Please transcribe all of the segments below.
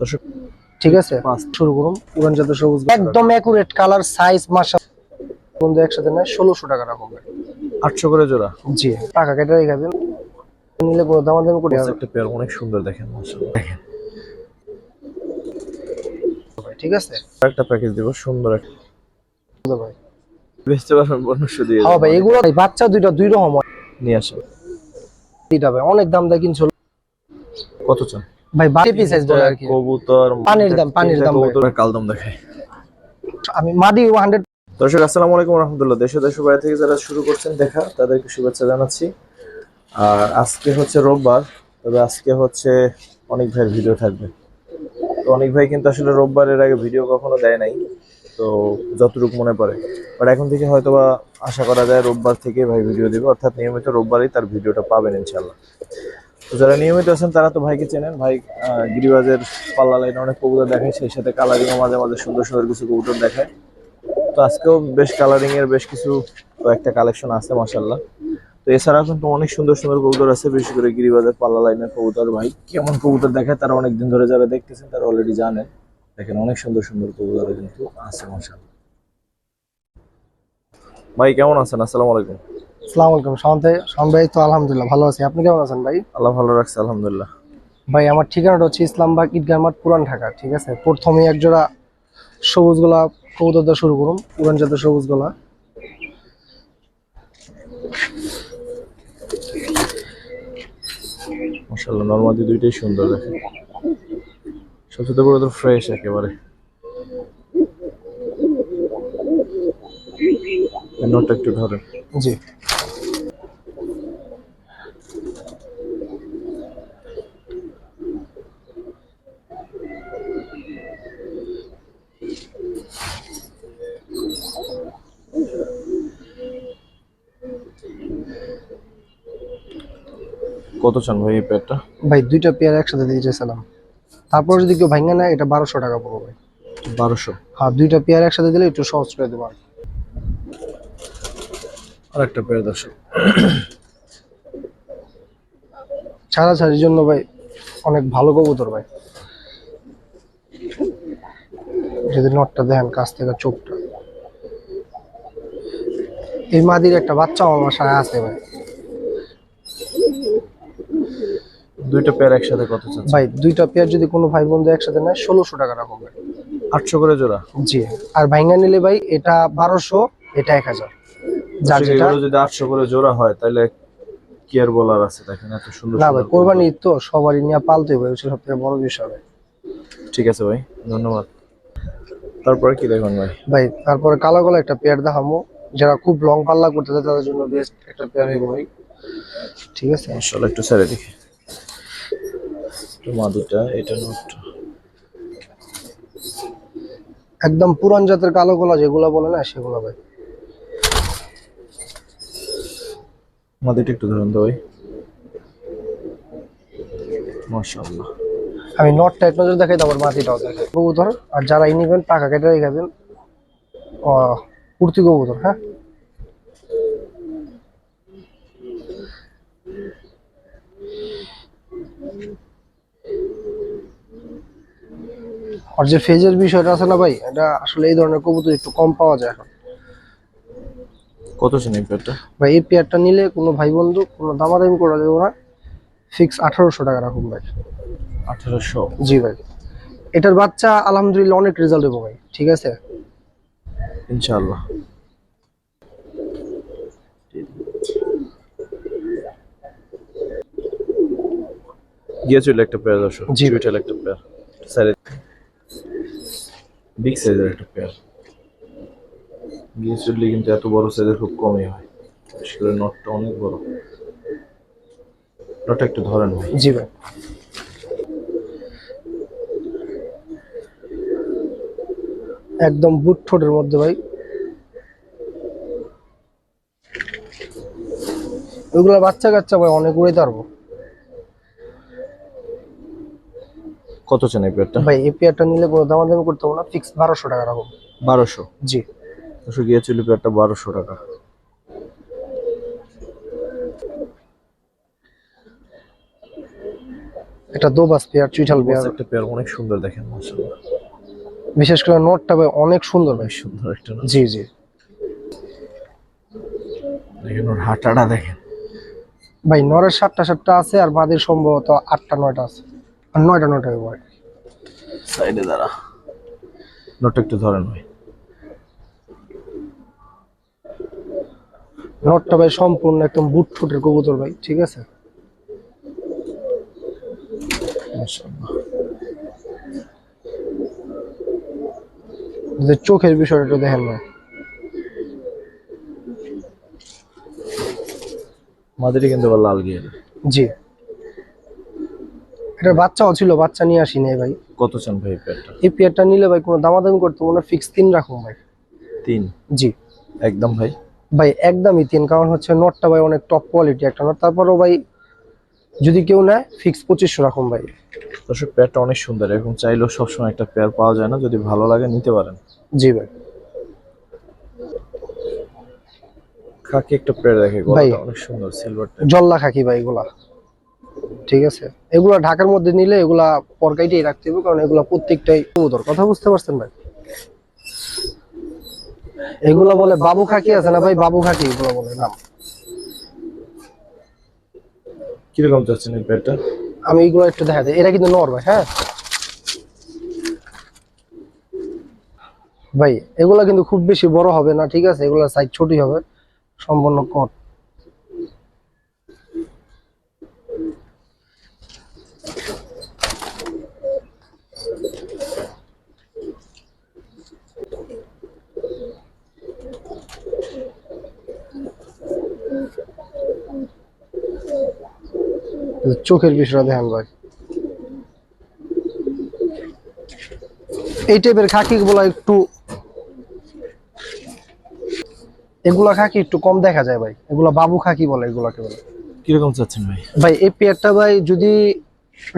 দর্শক ঠিক আছে। শুরু করুন উড়ান জাতের সবুজ একদম একুরেট কালার সাইজ মাসা বন্ধু একসাথে নেয় ষোলোশো টাকা। আটশো করে জোড়া? জি। টাকা কেটে রেখে দিন। নিলে কোনো দামাদামি করে একটা পেয়ার অনেক সুন্দর দেখেন দেখেন। ঠিক আছে? একটা প্যাকেজ দিব সুন্দর একটা ভাই। বেচতে পারবেন দিয়ে হ্যাঁ ভাই এগুলো বাচ্চা দুইটা দুই রকম নিয়ে আসেন এটা ভাই অনেক দাম দেয় কিনছিল কত চান? ভাই বাড়ি সাইজ বলে আর কি। কবুতর পানির দাম, পানির দাম ভাই। কবুতর কালদম দেখায় আমি মাদি হান্ড্রেড দর্শক আসসালামু আলাইকুম রহমতুল্লাহ। দেশে দেশ বাইরে থেকে যারা শুরু করছেন দেখা তাদেরকে শুভেচ্ছা জানাচ্ছি। আর আজকে হচ্ছে রোববার তবে আজকে হচ্ছে অনেক ভাইয়ের ভিডিও থাকবে। তো অনেক ভাই কিন্তু আসলে রোববারের আগে ভিডিও কখনো দেয় নাই তো যতটুকু মনে পড়ে। বাট এখন থেকে হয়তোবা আশা করা যায় রোববার থেকে ভাই ভিডিও দেবে অর্থাৎ নিয়মিত রোববারই তার ভিডিওটা পাবেন ইনশাল্লাহ তো যারা নিয়মিত আছেন, তারা তো ভাইকে চেনেন। ভাই গিরিবাজের পাল্লা লাইনে অনেক কবুতর দেখায়, সেই সাথে কালারিংও মাঝে মাঝে সুন্দর সুন্দর কিছু কবুতর দেখায়। তো আজকেও বেশ কালারিং এর বেশ কিছু কয়েকটা কালেকশন আছে মাসাল্লাহ তো এছাড়াও কিন্তু অনেক সুন্দর সুন্দর কবুতর আছে, বিশেষ করে গিরিবাজার পাল্লা লাইনের কবুতর। ভাই, কেমন কবুতর দেখায় তারা অনেক দিন ধরে যারা দেখতেছেন, তারা অলরেডি জানেন। দেখেন, অনেক সুন্দর সুন্দর কবুতর কিন্তু আছে মাসাল্লাহ ভাই, কেমন আছেন? আসসালামু আলাইকুম। সালাম আলাইকুম শান্ত ভাই তো আলহামদুলিল্লাহ ভালো আছি। আপনি কেমন আছেন ভাই? আল্লাহ ভালো রাখছে আলহামদুলিল্লাহ। ভাই আমার ঠিকানাটা হচ্ছে ইসলামবাগ ঈদগাহ মাঠ পুরান ঢাকা ঠিক আছে? প্রথমে এক জোড়া সবুজ গোলা শুরু করুন পুরান জাতের সবুজ গোলা নর্মাদি দুইটাই সুন্দর দেখেন। সবচেয়ে বড় তো ফ্রেশ একেবারে। নোটটা একটু ধরেন। জি। কত চান ভাই এই প্যাডটা ভাই দুইটা পেয়ার একসাথে দিয়ে চাইছিলাম। তারপর যদি কেউ ভাঙে না এটা বারোশো টাকা পড়বে। ভাই বারোশো? হ্যাঁ দুইটা পেয়ার একসাথে দিলে একটু সহজ করে দেবো আর কি। আর একটা প্যাড দর্শক। ছাড়াছাড়ির জন্য ভাই অনেক ভালো কবুতর ভাই। যদি নটটা দেখেন কাছ থেকে চোখটা। এই মাদির একটা বাচ্চা আমার বাসায় আছে ভাই। দুইটা পেয়ার একসাথে কত চান ভাই দুইটা পেয়ার যদি কোনো ভাই বন্ধু একসাথে নেয় ষোলোশো টাকা রাখুন ভাই। আটশো করে জোড়া? জি আর ভাইঙ্গা নিলে ভাই এটা বারোশো এটা এক হাজার। যার যেটা যদি আটশো করে জোড়া হয় তাহলে কি আর বলার আছে? দেখেন এত সুন্দর না ভাই কোরবানি তো সবারই নিয়ে পালতে হচ্ছে সব থেকে বড় বিষয় ভাই। ঠিক আছে ভাই ধন্যবাদ। তারপরে কি দেখবেন ভাই? ভাই তারপরে কালো কালো একটা পেয়ার দেখামো যারা খুব লং পাল্লা করতে চায় তাদের জন্য বেস্ট একটা পেয়ার হইব ভাই। ঠিক আছে? মাশাআল্লাহ একটু ছেড়ে দেখি। একটু মাদুটা এটা নোটটা একদম পুরান জাতের কালো গলা যেগুলো বলে না সেগুলো ভাই। মাদুটা একটু ধরুন তো ভাই। মাশাআল্লাহ। আমি নটটা এক নজর দেখাই, তারপর মাটিটাও দেখাই। কবুতর, আর যারা নিবেন, টাকা কেটে রেখে দেন। কুর্তি কবুতর হ্যাঁ? আর যে ফেজের বিষয়টা আছে না ভাই, এটা আসলে এই ধরনের কবুতর একটু কম পাওয়া যায় এখন। কত চেন এই প্যাডটা ভাই এই পেয়ারটা নিলে কোনো ভাই বন্ধু কোনো দামাদামি করা যাবে না। ফিক্স আঠারোশো টাকা রাখুন ভাই। আঠারোশো? জি ভাই। এটার বাচ্চা আলহামদুলিল্লাহ অনেক রেজাল্ট দেবো ভাই ঠিক আছে? ইনশাআল্লাহ। গিয়ে চলে একটা পেয়ার দর্শক জি। চুইটাল একটা পেয়ার। স্যারে বিগ সাইজের একটা পেয়ার। গিয়ে কিন্তু এত বড় সাইজের খুব কমই হয়। বিশেষ করে নটটা অনেক বড়। নটটা একটু ধরেন ভাই। জি ভাই। একদম বুট ঠোঁটের মধ্যে ভাই। ওইগুলো বাচ্চা কাচ্চা ভাই অনেক উড়ে পারব। কত চেন এই পেয়ারটা ভাই এই পেয়ারটা নিলে কোনো দামাদামি করতে হবে না ফিক্স বারোশো টাকা রাখুন বারোশো? জি। দর্শক চলে পেয়ারটা বারোশো টাকা। এটা দোবাস পেয়ার চুইঠাল পেয়ার। একটা পেয়ার অনেক সুন্দর দেখেন মাশাআল্লাহ। বিশেষ করে নটটা ভাই অনেক সুন্দর ভাই। সুন্দর একটা জি জি। দেখেন ওর হাঁটাটা দেখেন। ভাই নরের সাতটা সাতটা আছে আর বাদের সম্ভবত আটটা নয়টা আছে। আর নয়টা নয়টা সাইডে দাঁড়া। নোটটা একটু ধরেন ভাই। নটটা ভাই সম্পূর্ণ একদম বুট ফুটের কবুতর ভাই ঠিক আছে? চোখের বিষয়টা দেখেন ভাই। মাদিরি কিন্তু লাল গিয়ে জি। বাচ্চাও ছিল বাচ্চা নিয়ে আসি নাই ভাই। কত চান ভাই এই পেয়ারটা? এই পেয়ারটা নিলে ভাই কোনো দামাদামি করতে মনে ফিক্স তিন রাখুন ভাই। তিন? জি। একদম ভাই? ভাই একদমই তিন কারণ হচ্ছে নটটা ভাই অনেক টপ কোয়ালিটি একটা নট। তারপরেও ভাই যদি কেউ নেয় ফিক্স পঁচিশশো রাখুন ভাই। দর্শক পেয়ারটা অনেক সুন্দর এরকম চাইলেও সবসময় একটা পেয়ার পাওয়া যায় না যদি ভালো লাগে নিতে পারেন। জি ভাই। খাকি একটা পেয়ার দেখে ভাই। অনেক সুন্দর সিলভারটা জল্লা খাকি ভাই এগুলা। ঠিক আছে? এগুলা ঢাকার মধ্যে নিলে এগুলা পরকাইটাই রাখতে হবে কারণ এগুলা প্রত্যেকটাই কথা বুঝতে পারছেন ভাই? এগুলা বলে বাবু খাকি আছে না ভাই? বাবু খাকি এগুলো বলে নাম। কীরকম চাচ্ছেন এই পেয়ারটা আমি এগুলো একটু দেখা দিই। এটা কিন্তু নর ভাই হ্যাঁ? ভাই এগুলো কিন্তু খুব বেশি বড় হবে না ঠিক আছে? এগুলা সাইজ ছোটই হবে সম্পূর্ণ কট চোখের বিষয়টা দেখেন ভাই। এই টাইপের খাকি গুলা একটু এগুলা খাকি একটু কম দেখা যায় ভাই। এগুলা বাবু খাকি বলে এগুলাকে বলে। কীরকম চাচ্ছেন ভাই? ভাই এই পেয়ারটা ভাই যদি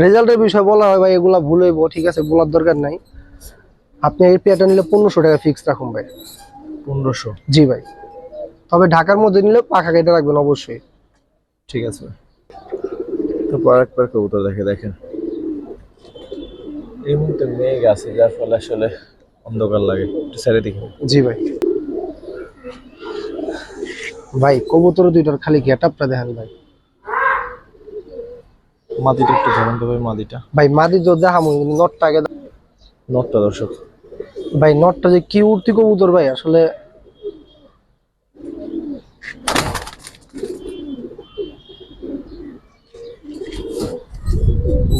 রেজাল্টের বিষয় বলা হয় ভাই এগুলা ভুল হইব ঠিক আছে বলার দরকার নাই। আপনি এই পেয়ারটা নিলে পনেরোশো টাকা ফিক্স রাখুন ভাই। পনেরোশো? জি ভাই। তবে ঢাকার মধ্যে নিলে পাখা কেটে রাখবেন অবশ্যই। ঠিক আছে। তারপর আরেক পেয়ার কবুতর দেখে দেখেন। এই মুহূর্তে মেঘ আছে যার ফলে আসলে অন্ধকার লাগে। একটু সাইডে দেখি জি ভাই। ভাই কবুতর দুইটার খালি গেট আপটা দেখেন ভাই। মাদিটা একটু ধরেন তো ভাই মাদিটা ভাই মাদি তো দেখামো নটটা আগে নটটা দর্শক। ভাই নটটা যে কি উঠতি কবুতর ভাই আসলে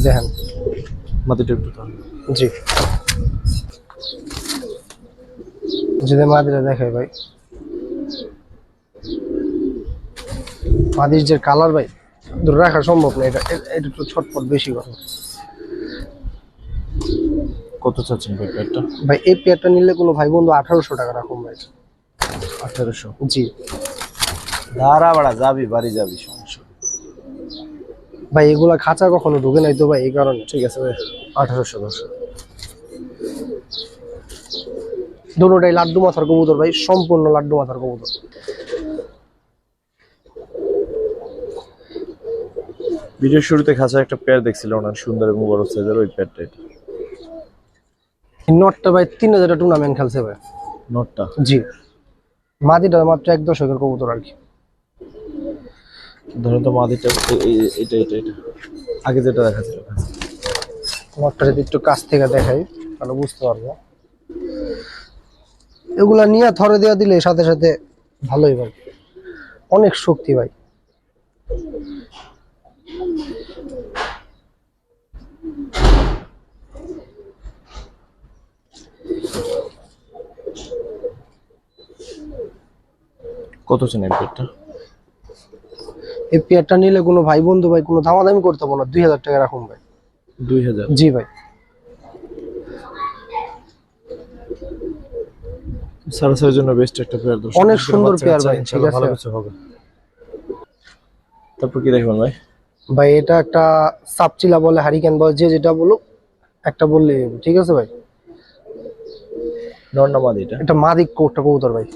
দেখেন মাদিটা একটু জি। যদি মাদিরা দেখাই ভাই। মাদির যে কালার ভাই ধরে রাখা সম্ভব না এটা এটা একটু ছটপট বেশি করে। কত চাচ্ছেন ভাই পেয়ারটা ভাই এই পেয়ারটা নিলে কোনো ভাই বন্ধু আঠারোশো টাকা রাখুন ভাই। আঠারোশো? জি। দাঁড়া বাড়া যাবি বাড়ি যাবি। ভাই এগুলা খাঁচা কখনো ঢুকে নাই তো ভাই এই কারণে। ঠিক আছে ভাই আঠারোশো দশ। দুটোটাই লাড্ডু মাথার কবুতর ভাই সম্পূর্ণ লাড্ডু মাথার কবুতর। ভিডিওর শুরুতে খাঁচা একটা পেয়ার দেখছিল ওনার সুন্দর এবং বড় সাইজের ওই পেয়ারটা এটা। নটটা ভাই তিন হাজার টুর্নামেন্ট খেলছে ভাই। নটটা? জি। মাদিটা মাত্র এক দশকের কবুতর আর কি। ধরেন তো মাদিটা এটা এটা এটা আগে যেটা খাঁচা। যদি একটু কাছ থেকে দেখাই, তাহলে বুঝতে পারব। এগুলা নিয়ে থরে দেওয়া দিলে সাথে সাথে ভালোই ভাই। অনেক শক্তি ভাই। কত চেন পেয়ারটা এই পেয়ারটা নিলে কোনো ভাই বন্ধু ভাই কোনো দামাদামি করতে পারব না। দুই হাজার টাকা রাখুন ভাই। দুই হাজার? জি ভাই। সারাসারের জন্য বেস্ট একটা পেয়ার দর্শক। অনেক সুন্দর পেয়ার ভাই, ঠিক ভালো আছে। কিছু হবে। তারপর কি দেখবেন ভাই? ভাই এটা একটা সাপচিলা বলে হারিকেন বলে যে যেটা বলুক একটা বললে ঠিক আছে ভাই? মাদি এটা। এটা মাদিক কোটটা কবুতর ভাই।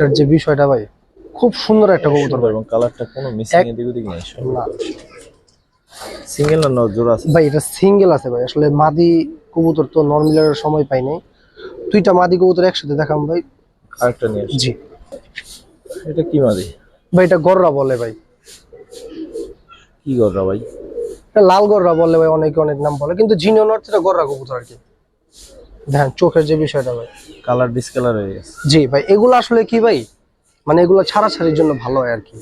এটার যে বিষয়টা ভাই খুব সুন্দর একটা কবুতর। ভাই এবং কালারটা কোনো মিসিং এদিক ওদিক নেই না। সিঙ্গেল না নজর আছে? ভাই এটা সিঙ্গেল আছে ভাই। আসলে মাদি কবুতর তো নর্মালের সময় পাই নাই। দুইটা মাদি কবুতর একসাথে দেখাম ভাই। আরেকটা নিয়ে জি। এটা কি মাদি? ভাই এটা গররা বলে ভাই। কি গররা ভাই? এটা লাল গররা বলে ভাই অনেকে অনেক নাম বলে। কিন্তু জিনিয়ন অর্থে এটা গররা কবুতর আর কি। দেখেন চোখের যে বিষয়টা ভাই। কালার ডিসকালার হয়ে গেছে। জি ভাই এগুলো আসলে কি ভাই? মানে এগুলো ছাড়াছাড়ির জন্য ভালো হয় আর কি।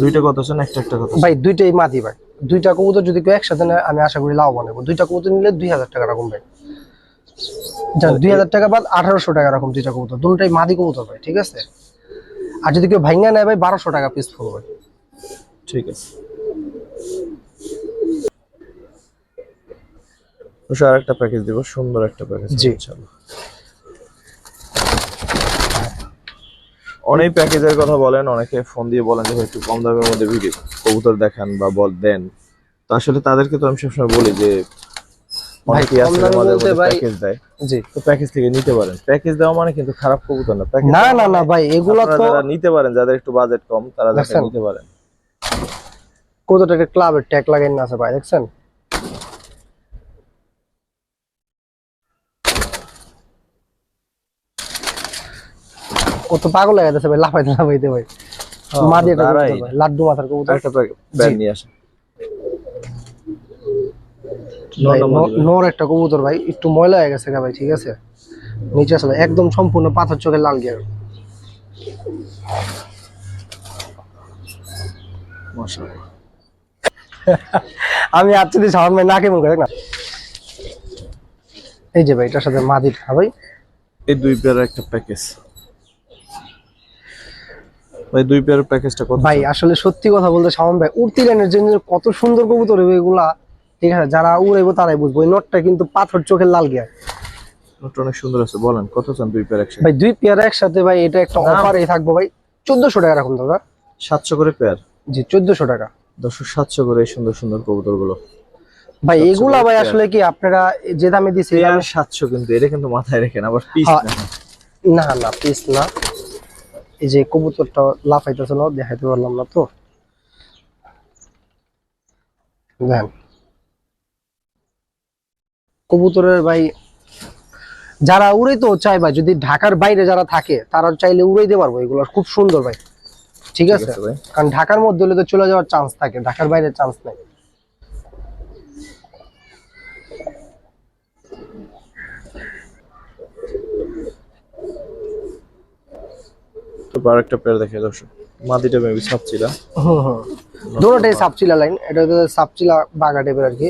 দুইটা কত আছে একটা একটা কত ভাই দুইটাই মাদি ভাই। দুইটা কবুতর যদি কেউ একসাথে নেয় আমি আশা করি লাভবান হব। দুইটা কবুতর নিলে দুই হাজার টাকা রকম ভাই। দুই হাজার টাকা বাদ আঠারোশো টাকা রকম দুইটা কবুতর। দুটাই মাদি কবুতর ভাই ঠিক আছে? আর যদি কেউ ভাইঙ্গা নেয় ভাই বারোশো টাকা পিস পড়বে ঠিক আছে। আর একটা প্যাকেজ দিব সুন্দর একটা প্যাকেজ জি। অনেক প্যাকেজের কথা বলেন অনেকে ফোন দিয়ে বলেন যে একটু কম দামের মধ্যে ভিডিও কবুতর দেখান বা বল দেন। তো আসলে তাদেরকে তো আমি সবসময় বলি যে আছে আমাদের প্যাকেজ দেয়। জি। তো প্যাকেজ থেকে নিতে পারেন। প্যাকেজ দেওয়া মানে কিন্তু খারাপ কবুতর না। প্যাকেজ না না না ভাই এগুলো তো নিতে পারেন যাদের একটু বাজেট কম তারা? নিতে পারেন। ক্লাবের ট্যাগ লাগাই না আছে ভাই দেখছেন? ও তো পাগল হয়ে গেছে ভাই লাফাইতে লাফাইতে ভাই। ভাই, লাড্ডু মাথার কবুতর। একটা ব্যান্ড নিয়ে ন- নর একটা কবুতর ভাই একটু ময়লা হয়ে গেছে ভাই ঠিক আছে? নিচে আসলে একদম সম্পূর্ণ পাথর চোখে লাল গিয়ার। মাশাআল্লাহ। আমি আচ্ছা সামান ভাই নাকে মুখে দেখ না। এই যে ভাই এটার সাথে মাদির খা ভাই। এই দুই পেয়ারের একটা প্যাকেজ। ভাই দুই পেয়ারের প্যাকেজটা কত ভাই আসলে সত্যি কথা বলতে সামান ভাই উড়তি লাইনের জন্য কত সুন্দর কবুতর এগুলা ঠিক আছে যারা উড়াইবো তারাই বুঝব। এই নটটা কিন্তু পাথর চোখের লাল গিয়ার নোটটা অনেক সুন্দর আছে বলেন কত চান দুই পেয়ার একসাথে? ভাই দুই পেয়ার একসাথে ভাই এটা একটা না। অফারে থাকব ভাই চোদ্দশো টাকা রাখুন দাদা। সাতশো করে পেয়ার জি চোদ্দশো টাকা। দশশো সাতশো করে এই সুন্দর সুন্দর কবুতরগুলো ভাই এগুলা ভাই আসলে কি আপনারা যে দামে দিছে সাতশো কিন্তু এটা কিন্তু মাথায় রেখেন আবার পিস হ্যাঁ। না। না পিস না। এই যে কবুতরটা লাফাইতেছে না দেখাইতে পারলাম না তো। দেখেন কবুতরের ভাই যারা উড়াইতে চায় ভাই যদি ঢাকার বাইরে যারা থাকে তারা চাইলে উড়াইতে পারব এগুলো খুব সুন্দর ভাই। ঠিক আছে? কারণ ঢাকার মধ্যে হলে তো চলে যাওয়ার চান্স থাকে ঢাকার বাইরে চান্স নেই। তো আর একটা পেয়ার দেখে দর্শক। মাদিটা মেবি সাপচিলা। হুম হুম। দুটোটাই সাপচিলা লাইন এটা তো সাপচিলা বাগা টাইপের আর কি।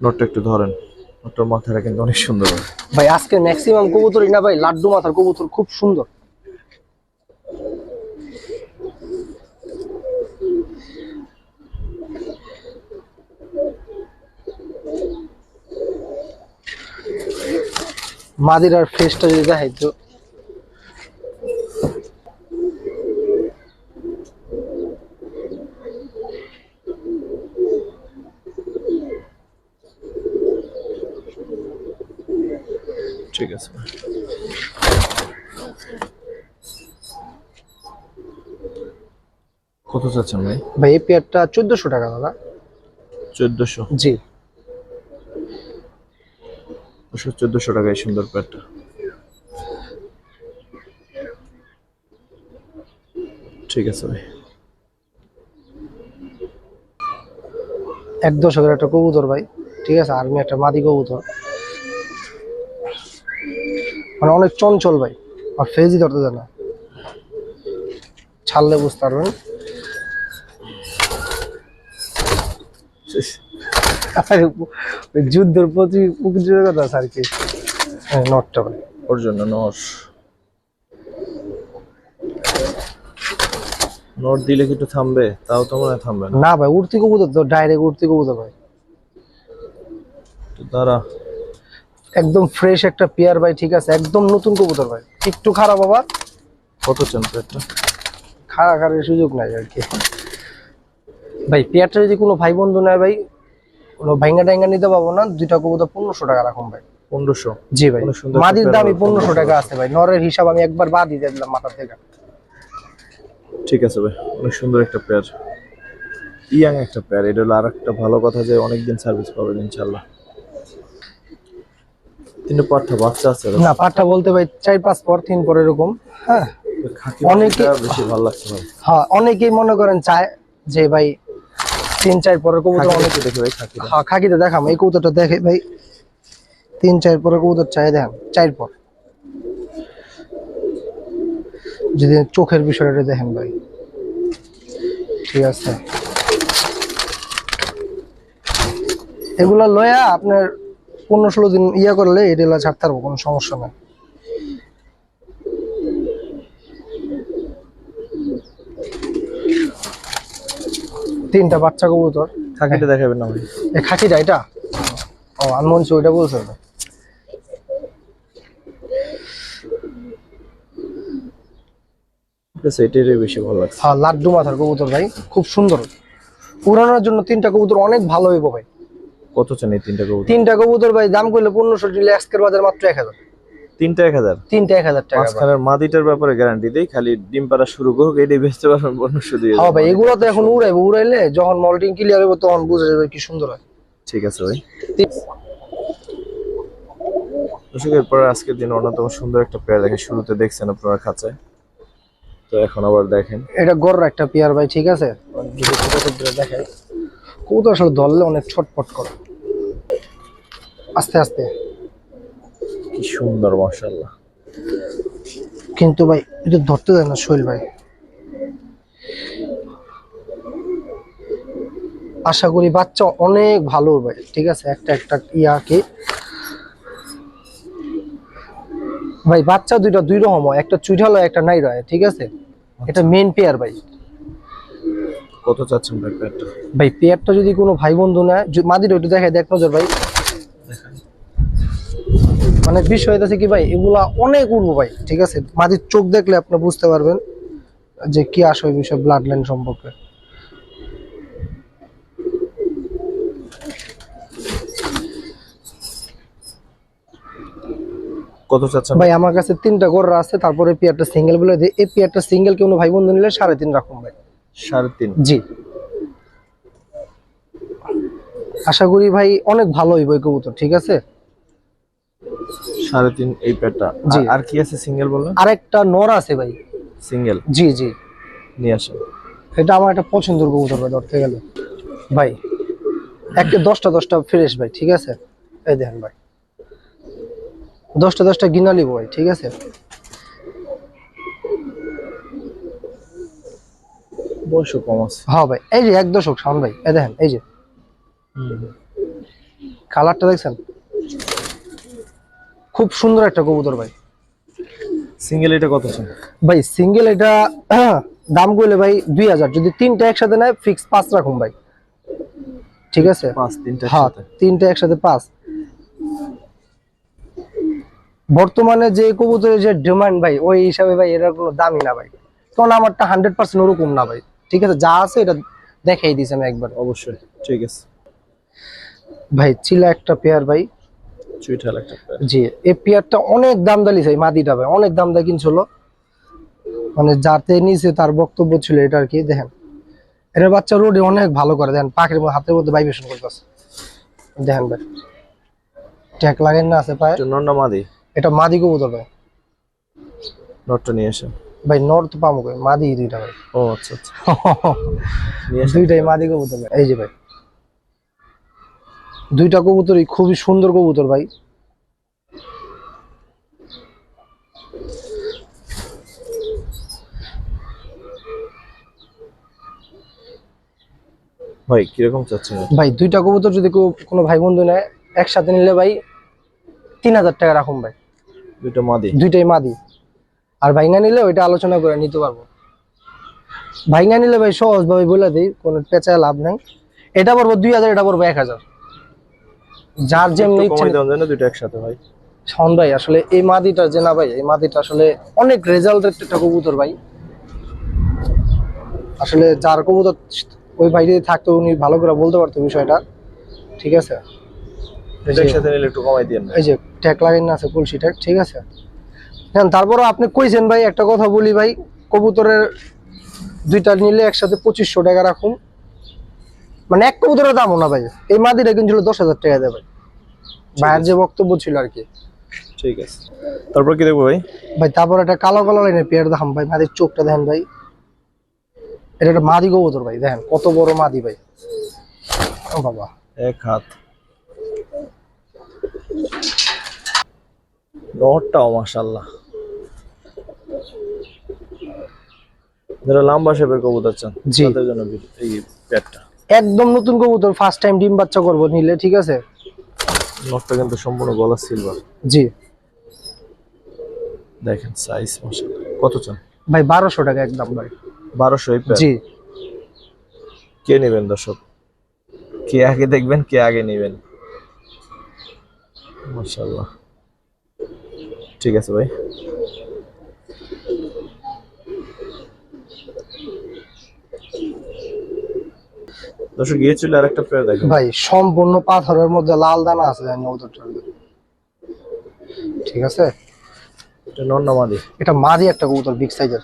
নটটা একটু ধরেন। নটটার মাথাটা কিন্তু অনেক সুন্দর ভাই আজকে ম্যাক্সিমাম কবুতরই না ভাই লাড্ডু মাথার কবুতর খুব সুন্দর। মাদির আর ফেসটা যদি দেখাই তো। ঠিক আছে। ভাই। কত চাচ্ছেন ভাই? ভাই এই পেয়ারটা চোদ্দশো টাকা দাদা। চোদ্দশো। জি। অবশ্য চোদ্দশো টাকা এই সুন্দর পেয়ারটা ঠিক আছে ভাই। এক দশকের একটা কবুতর ভাই ঠিক আছে? আর্মি একটা মাদি কবুতর। মানে অনেক চঞ্চল ভাই আর ফেজই ধরতে দেয় না। ছাড়লে বুঝতে পারবেন। যুদ্ধের প্রতি প্রতিযোগিতার আছে আর কি। হ্যাঁ নটটা ওর জন্য নস। নোট দিলে কি একটু থামবে তাও তো মনে থামবে না। না ভাই উড়তি কবুতর তো ডাইরেক্ট উড়তি কবুতর ভাই। তো তারা একদম ফ্রেশ একটা পেয়ার ভাই ঠিক আছে একদম নতুন কবুতর ভাই। একটু খারাপ আবার। কত চান পেয়ারটা খারাপ খারাপ সুযোগ নাই আর কি। ভাই পেয়ারটা যদি কোনো ভাই বন্ধু নেয় ভাই ভাইঙ্গা টাইঙ্গা নিতে পারব না দুইটা কবুতর পনেরোশো টাকা রাখুন ভাই। পনেরোশো? জি ভাই। সুন্দর মাদির দামই পনেরোশো টাকা আছে ভাই। নরের হিসাব আমি একবার বাদ দিয়ে দিলাম মাথা থেকে। ঠিক আছে ভাই অনেক সুন্দর একটা পেয়ার। ইয়াং একটা পেয়ার এটা হলো আর একটা ভালো কথা যে অনেকদিন সার্ভিস পাবেন ইনশাল্লাহ তিনটে পাঠা বাচ্চা আছে না পাঠা বলতে ভাই চার পাঁচ পর তিন পর এরকম হ্যাঁ। অনেকে বেশি ভালো লাগছে ভাই। হ্যাঁ অনেকেই মনে করেন চায় যে ভাই তিন চার পরের কবুতর অনেক দেখে ভাই খাকি হ্যাঁ খাকিতে দেখাম। এই কবুতরটা দেখে ভাই তিন চার পরের কবুতর চাই দেখেন চার পর। যদি চোখের বিষয়টা দেখেন ভাই। ঠিক আছে। এগুলা লয়া আপনার পনেরো ষোলো দিন ইয়া করলে এটা ছাড়তে পারব কোনো সমস্যা নাই। তিনটা বাচ্চা কবুতর। খাকিটা দেখাবেন না ভাই এই খাকিটা এটা? ও আমি মনে ওইটা বলছেন ঠিক বেশি ভালো লাগছে। হ্যাঁ লাড্ডু মাথার কবুতর ভাই খুব সুন্দর। উড়ানোর জন্য তিনটা কবুতর অনেক ভালো হইব ভাই। কত চান এই তিনটা কবুতর? তিনটা কবুতর ভাই দাম করলে পনেরোশো দিলে আজকের বাজার মাত্র এক হাজার। তিনটা এক হাজার। তিনটা এক হাজার টাকা মাঝখানের মাদিটার ব্যাপারে গ্যারান্টি দেই খালি ডিম পাড়া শুরু করুক এটাই বেচতে পারবেন পনেরোশো দিয়ে হ্যাঁ ভাই এগুলো তো এখন উড়াইবো উড়াইলে যখন মল্টিং ক্লিয়ার হবে তখন বুঝা যাবে কি সুন্দর হয়। ঠিক আছে ভাই। এরপরে আজকের দিন অন্যতম সুন্দর একটা পেয়ার দেখে শুরুতে দেখছেন আপনারা খাঁচায়। তো এখন আবার দেখেন। এটা গড় একটা পেয়ার ভাই ঠিক আছে? যদি ছোট করে দেখে কবুতর আসলে ধরলে অনেক ছটপট করে। আস্তে আস্তে। কি সুন্দর মাশাআল্লাহ। কিন্তু ভাই এটা ধরতে দেয় না শৈল ভাই। আশা করি বাচ্চা অনেক ভালো ভাই ঠিক আছে? একটা একটা ইয়াকে ভাই বাচ্চা দুইটা দুই রকম হয় একটা চুইঠাল একটা নাই রয় ঠিক আছে? এটা মেন পেয়ার ভাই। কত চাচ্ছেন ভাই পেয়ারটা ভাই পেয়ারটা যদি কোনো ভাই বন্ধু নেয় মাদির একটু দেখায় দেখ নজর ভাই। মানে বিষয় হইতেছে কি ভাই এগুলা অনেক উড়বো ভাই ঠিক আছে? মাদির চোখ দেখলে আপনি বুঝতে পারবেন যে কি আসলে বিষয় ব্লাড লাইন সম্পর্কে। কত চাচ্ছেন? ভাই আমার কাছে তিনটা গররা আছে তারপরে পেয়ারটা সিঙ্গেল বলে দিই। এই পেয়ারটা সিঙ্গেল কোনো ভাই বন্ধু নিলে সাড়ে তিন রাখুন ভাই। সাড়ে তিন। জি। আশা করি ভাই অনেক ভালো হইব এই কবুতর ঠিক আছে? সাড়ে তিন এই পেয়ারটা জি। আর- কি আছে সিঙ্গেল বললেন আরেকটা নর আছে ভাই। সিঙ্গেল জি জি। নিয়ে আসেন এটা আমার একটা পছন্দের কবুতর ভাই ধরতে গেলে। ভাই একটা দশটা দশটা ফ্রেশ ভাই ঠিক আছে? এই দেখেন ভাই। দশটা দশটা গিনালি ভাই ঠিক আছে? বয়স কম আছে। হ্যাঁ ভাই এই যে এক দশক শাওন ভাই এই দেখেন এই যে। কালারটা দেখছেন? খুব সুন্দর একটা কবুতর ভাই। সিঙ্গেল এটা কত ভাই সিঙ্গেল এটা দাম করলে ভাই দুই হাজার। যদি তিনটা একসাথে নেয় ফিক্স পাঁচ রাখুন ভাই। ঠিক আছে? পাঁচ তিনটা হ্যাঁ তিনটা একসাথে পাঁচ। বর্তমানে যে কবুতরের যে ডিমান্ড ভাই ওই হিসাবে ভাই এটার কোনো দামই না ভাই। কারণ আমারটা হান্ড্রেড পার্সেন্ট ওরকম না ভাই। ঠিক আছে যা আছে এটা দেখাই দিয়েছি আমি একবার। অবশ্যই ঠিক আছে। ভাই ছিল একটা পেয়ার ভাই। চুইঠাল একটা জি এই পেয়ারটা অনেক দাম দালিছে এই মাদিটা ভাই অনেক দাম দা কিনছিল। মানে যাতে নিচে তার বক্তব্য ছিল এটা আর কি দেখেন। এটার বাচ্চা রোডে অনেক ভালো করে দেখেন পাখির হাতের মধ্যে ভাইব্রেশন করতেছে। দেখেন ভাই ট্যাক লাগেন না আছে পায়ে। এটা নন্না মাদি। এটা মাদি কবুতর ভাই। নটটা নিয়ে আসেন। ভাই নর তো পামো মাদি দুইটা ভাই। ও আচ্ছা আচ্ছা। দুইটাই মাদি কবুতর ভাই এই যে ভাই। দুইটা কবুতরই খুবই সুন্দর কবুতর ভাই। ভাই কীরকম চাচ্ছেন ভাই দুইটা কবুতর যদি কোনো ভাই বন্ধু নেয় একসাথে নিলে ভাই তিন হাজার টাকা রাখুন ভাই। দুটো মাদি? দুইটাই মাদি। আর ভাইঙ্গা নিলে ওইটা আলোচনা করে নিতে পারব। ভাইঙ্গা নিলে ভাই সহজ ভাবে বলে দিই কোনো পেঁচায় লাভ নাই। এটা পড়ব দুই হাজার এটা পড়ব এক হাজার। যার যেমনি দুটো একসাথে ভাই। ভাই আসলে এই মাদিটা যে না ভাই এই মাদিটা আসলে অনেক রেজাল্টের একটা কবুতর ভাই। আসলে যার কবুতর ওই ভাই যদি থাকতো উনি ভালো করে বলতে পারতো বিষয়টা। ঠিক আছে? এই যে ট্যাগ লাগাই না আছে কলসি ট্যাগ ঠিক আছে? তারপরও আপনি কইছেন ভাই একটা কথা বলি ভাই কবুতরের দুইটা নিলে একসাথে পঁচিশশো টাকা রাখুন। মানে এক কবুতরের দামও না ভাই। এই মাদিটা কিনছিল দশ হাজার টাকা দেবে ভাইয়ের যে বক্তব্য ছিল আর কি। ঠিক আছে। তারপর কি দেখব ভাই? ভাই তারপর একটা কালো কালো লাইনের পেয়ার দেখাম ভাই মাদির চোখটা দেখেন ভাই। এটা একটা মাদি কবুতর ভাই দেখেন কত বড় মাদি ভাই। ও বাবা। এক হাত। নটটাও মাশাল্লাহ যারা লম্বা শেপের কবুতর চান। তাদের জন্য এই প্যাটটা একদম নতুন কবুতর ফার্স্ট টাইম ডিম বাচ্চা করব নিলে ঠিক আছে? নটটা কিন্তু সম্পূর্ণ গলা সিলভার জি। দেখেন সাইজ মাশাল্লাহ কত চান? ভাই বারোশো টাকা একদম ভাই। বারোশো এই প্যাট জি। কে নেবেন দর্শক? কে আগে দেখবেন কে আগে নেবেন? মাশাল্লাহ ঠিক আছে ভাই। দর্শক গিয়ে চলে আরেকটা পেয়ার দেখেন। ভাই সম্পূর্ণ পাথরের মধ্যে লাল দানা আছে জানি মধ্যে। ঠিক আছে? এটা নন্নামাদি এটা মাদি একটা কবুতর বিগ সাইজের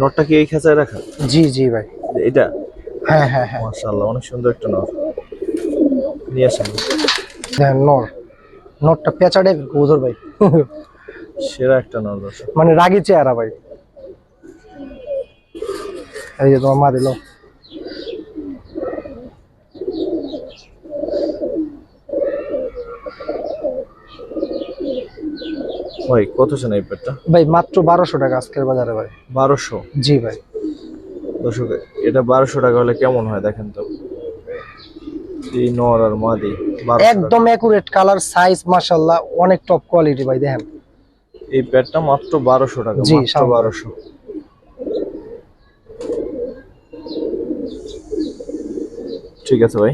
নটটা কি এই খেঁচায় রাখা? জি জি ভাই। এটা? হ্যাঁ হ্যাঁ হ্যাঁ। মাশাল্লাহ অনেক সুন্দর একটা নট নিয়ে আসেন। দেখেন নর। নরটা পেঁচা টাইপের কবুতর ভাই। সেরা একটা নট মানে রাগি চেহারা ভাই। এই যে তোমার মা দিল ভাই কত চান এই পেয়ারটা ভাই মাত্র বারোশো টাকা আজকের বাজারে ভাই। বারোশো? জি ভাই। দর্শক এটা বারোশো টাকা হলে কেমন হয় দেখেন তো? এই নর আর মাদি একদম অ্যাকুরেট কালার সাইজ মাশাল্লাহ অনেক টপ কোয়ালিটি ভাই দেখেন। এই প্যাডটা মাত্র বারোশো টাকা জি, মাত্র সামনে। বারোশো। ঠিক আছে ভাই।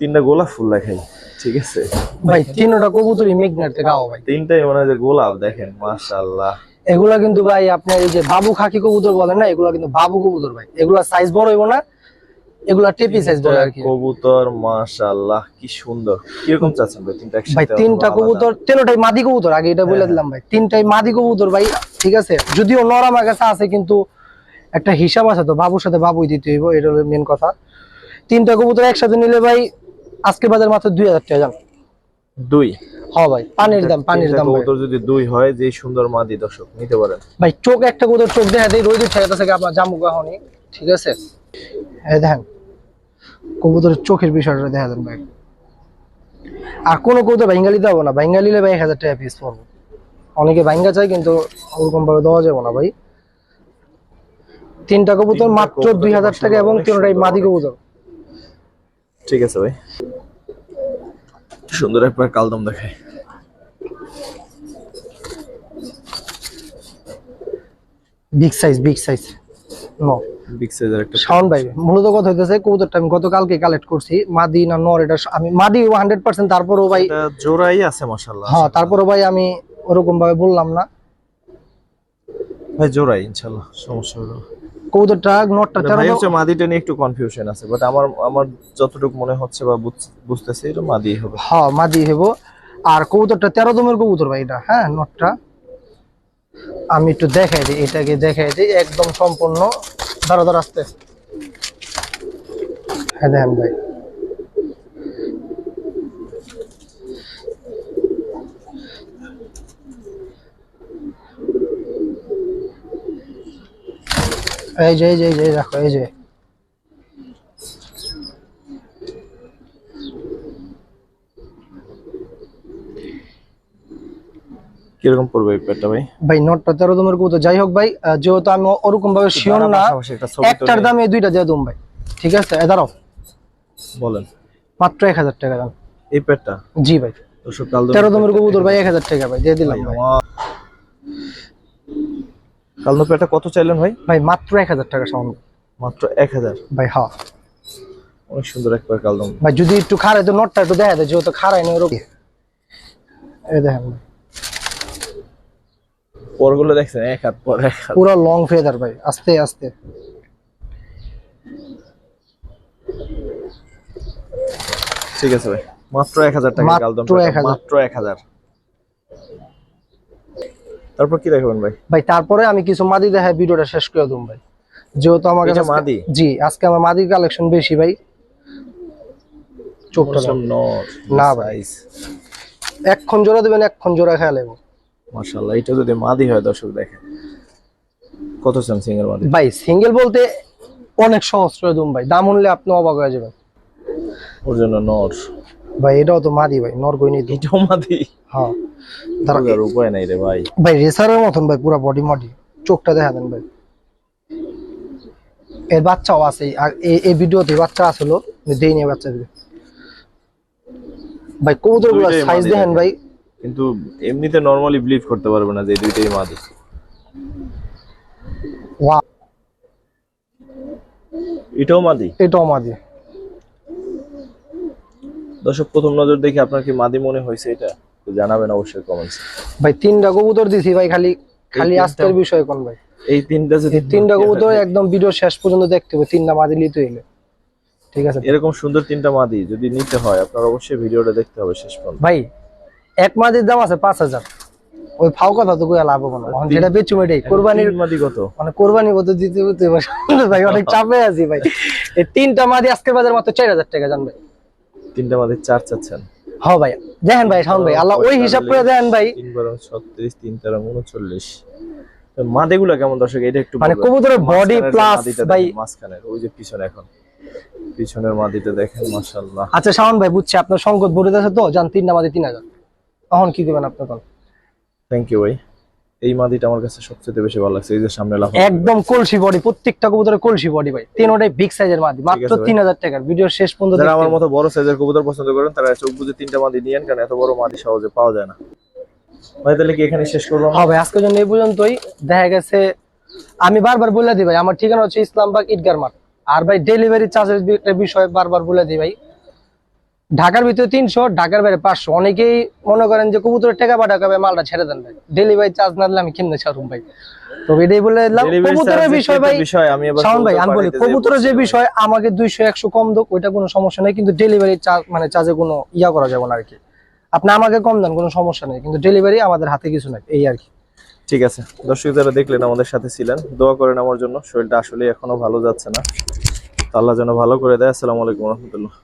তিনটা গোলাপ ফুল দেখাই ঠিক আছে? ভাই তিনটা কবুতরই মেঘনার থেকে আও ভাই। তিনটাই মনে হয় যে গোলাপ দেখেন মাশাল্লাহ এগুলা কিন্তু ভাই আপনার এই যে বাবু খাকি কবুতর বলেন না এগুলা কিন্তু বাবু কবুতর ভাই। এগুলা সাইজ বড় হইব না এগুলা টেপি সাইজ বলে আর কি। কবুতর মাশাল্লাহ কি সুন্দর। কীরকম চাচ্ছেন ভাই তিনটা ভাই তিনটা কবুতর তিনটাই মাদি কবুতর আগে এটা বলে হ্যাঁ। দিলাম ভাই। তিনটাই মাদি কবুতর ভাই ঠিক আছে? যদিও নর আমার কাছে আছে কিন্তু একটা হিসাব আছে তো বাবুর সাথে বাবুই দিতে হইব এটা হলো মেন কথা। তিনটা কবুতর একসাথে নিলে ভাই আজকে বাজার মাত্র দুই হাজার টাকা জান দুই? হ ভাই পানির দাম পানির দাম কবুতর যদি দুই হয় যে সুন্দর মাদি দর্শক নিতে পারেন। ভাই চোখ একটা কবুতর চোখ দেখা দেয় রোদ উঠে গেছে আপনার জামু গাহনি ঠিক আছে? দেখেন কবুতরের চোখের বিষয়টা দেখা দেন ভাই। আর কোনো কবুতর বেঙ্গালি দেবো না বেঙ্গালি নিলে ভাই এক হাজার টাকা পিস পড়ব। অনেকে বাইঙ্গা চাই কিন্তু ওরকম ভাবে দেওয়া যাবে না ভাই। তিনটা কবুতর মাত্র দুই হাজার টাকা এবং তিনটাই মাদি কবুতর। ঠিক আছে ভাই। সুন্দর একবার কালদম দেখায় big size big size no big সাইজের একটা শাওন ভাই মূলত কথা হইতেছে কবুতরটা আমি গতকালকে কালেক্ট করছি মাদি না নর এটা আমি মাদি হান্ড্রেড পার্সেন্ট তারপরও ভাই এটা জোড়াই আছে মাশাআল্লাহ। হ্যাঁ তারপরে ভাই আমি ওরকম ভাবে বললাম না। ভাই জোড়াই ইনশাআল্লাহ সমস্যা হলো না। কবুতরটা নটটা মানে তেরো হচ্ছে মাদিটা নিয়ে একটু কনফিউশন আছে বাট আমার আমার যতটুকু মনে হচ্ছে বা বুঝ- বুঝতেছি এটা মাদি হবে। হ্যাঁ মাদি হেবো আর কবুতরটা তেরো দমের কবুতর ভাই এটা হ্যাঁ নটটা। আমি একটু দেখাই দিই এটাকে দেখাই দিই একদম সম্পূর্ণ দাঁড়া দাঁড়া আসতে হ্যাঁ দেখেন ভাই। এই যে এই যে এই যে দেখো এই যে। কীরকম পড়বে এই প্যাডটা ভাই? ভাই নটটা তেরো দমের কবুতর। যাই হোক ভাই যেহেতু আমি ওরকম ভাবে শিওর না একটার দাম এই দুইটা দিয়ে দুম ভাই। ঠিক আছে দাঁড়াও। বলেন। মাত্র এক হাজার টাকা দাম। এই প্যাডটা জি ভাই। তেরো দমের কবুতর ভাই এক হাজার টাকা ভাই দিয়ে দিলাম কালদম প্যাডটা কত চাইলেন ভাই? ভাই মাত্র এক হাজার টাকা সাউন্ড মাত্র এক হাজার? ভাই হ্যাঁ। অনেক সুন্দর একবার কালদম। ভাই যদি একটু খারাই তো নটটা একটু দেখা দেয় যেহেতু খারাই নেই ওরকম। এই দেখেন। পরগুলো দেখছেন এক হাত পর এক হাত। পুরো লং ফেদার ভাই আস্তে আস্তে। ঠিক আছে ভাই মাত্র এক হাজার টাকা 1000 মাত্র এক হাজার। তারপর কি দেখাবেন ভাই? ভাই তারপরে আমি কিছু মাদি দেখায় ভিডিওটা শেষ করে দেবো ভাই। যেহেতু আমার কাছে মাদি? জি আজকে আমার মাদির কালেকশন বেশি ভাই। চোখটা না ভাই। এক্ষণ জোড়া দেবেন এক্ষণ জোড়া খেয়াল এবং মাশাআল্লাহ এটা যদি মাদি হয় দর্শক দেখে কত চান সিঙ্গেল মাদি? ভাই সিঙ্গেল বলতে অনেক সহজ করে দেবো ভাই। দাম উনলে আপনি অবাক হয়ে যাবেন। ওর জন্য নর ভাই এটাও তো মাদি ভাই নর কই নেই এটাও মাদি? হ্যাঁ। বোঝার উপায় নাই রে ভাই। ভাই রেসারের মতন ভাই পুরো বডি মডি চোখটা দেখা দেন ভাই। এর বাচ্চাও আছে। আর এই- ভিডিওতে বাচ্চা আসলো দেই নিয়ে বাচ্চা দিবে ভাই কবুতরগুলো সাইজ দেখেন দেখেন। ভাই। কিন্তু এমনিতে নরমালি বিলিভ করতে পারবে না যে দুইটাই মাদি। এটাও মাদি? এটাও মাদি। দর্শক প্রথম নজর দেখে আপনার কি মাদি মনে হয়েছে এটা? তো জানাবেন অবশ্যই কমেন্টস ভাই তিনটা কবুতর দিছি ভাই খালি খালি? আজকের বিষয় কোন ভাই? এই তিনটা যদি তিনটা কবুতর একদম ভিডিও শেষ পর্যন্ত দেখতে হবে তিনটা মাদি নিতে হইলে। ঠিক আছে? এরকম সুন্দর তিনটা মাদি যদি নিতে হয় আপনার অবশ্যই ভিডিওটা দেখতে হবে শেষ পর্যন্ত। ভাই এক মাদির দাম আছে পাঁচ হাজার। ওই ফাও কথা তো কইয়া লাভ হবে না। এখন যেটা বেচুম এটাই। কোরবানির মাদি কত? মানে কোরবানি কত দিতে এবার ভাই অনেক চাপে আছি ভাই। এই তিনটা মাদি আজকের বাজার মাত্র চার হাজার টাকা জান ভাই। তিনটা মাদি চার চাচ্ছেন। হ ভাই দেখেন ভাই শাওন ভাই আল্লাহ ওই হিসাব করে দেন ভাই। তিন বারো ছত্রিশ তিন তেরো উনচল্লিশ। মাদিগুলা কেমন দর্শক এটা একটু মানে। কবুতরের plus মাদিটা ভাই- দেখেন, মাঝখানের ওই যে পিছনে এখন। পিছনের মাদিটা দেখেন মাশাআল্লাহ। আচ্ছা শাওন ভাই বুঝছি আপনার সংকট ভরে আছে তো যান তিনটা মাদি তিন হাজার। তখন কি দিবেন আপনার কোন থ্যাংক ইউ ভাই। এই মাদিটা আমার কাছে সবচেয়ে বেশি ভালো লাগছে এই যে সামনে লাফা একদম কলসি বডি প্রত্যেকটা কবুতরের কলসি বডি ভাই। তিনোটাই বিগ সাইজের মাদি মাত্র আছে ভাই। তিন হাজার টাকার ভিডিও শেষ পর্যন্ত যারা আমার মতো বড় সাইজের কবুতর পছন্দ করেন তারা চোখ বুঝে তিনটা মাদি নিয়েন কারণ এত বড় মাদি সহজে পাওয়া যায় না। ভাই তাহলে কি এখানে শেষ করব? হবে আজকের জন্য এই পর্যন্তই। দেখা গেছে আমি বারবার বলে দিই ভাই আমার ঠিকানা হচ্ছে ইসলামবাগ ঈদগার মাঠ। আর ভাই ডেলিভারি চার্জের বিষয় বারবার বলে দিই ভাই। ঢাকার ভিতরে তিনশো ঢাকার বাইরে পাঁচশো। অনেকেই মনে করেন যে কবুতরের টাকা বা টাকা ভাই মালটা ছেড়ে দেন ভাই। ডেলিভারি চার্জ না দিলে আমি কেমনে ছাড়ুম ভাই? তো এটাই বলে দিলাম। কবুতরের বিষয় ভাই শাওন ভাই আমি বলি কবুতরের যে বিষয়। আমাকে দুইশো একশো কম দোক ওইটা কোনো সমস্যা নেই কিন্তু ডেলিভারি চার্জ মানে চার্জে কোনো ইয়া করা যাবে না আর কি আপনি আমাকে কম দেন কোনো সমস্যা নেই কিন্তু ডেলিভারি আমাদের হাতে কিছু নাই এই আর কি ঠিক আছে। দর্শক যারা দেখলেন আমাদের সাথে ছিলেন দোয়া করেন আমার জন্য শরীরটা আসলে এখনও ভালো যাচ্ছে না। আল্লাহ যেন ভালো করে দেয়। আসসালামু আলাইকুম রহমতুল্লাহ।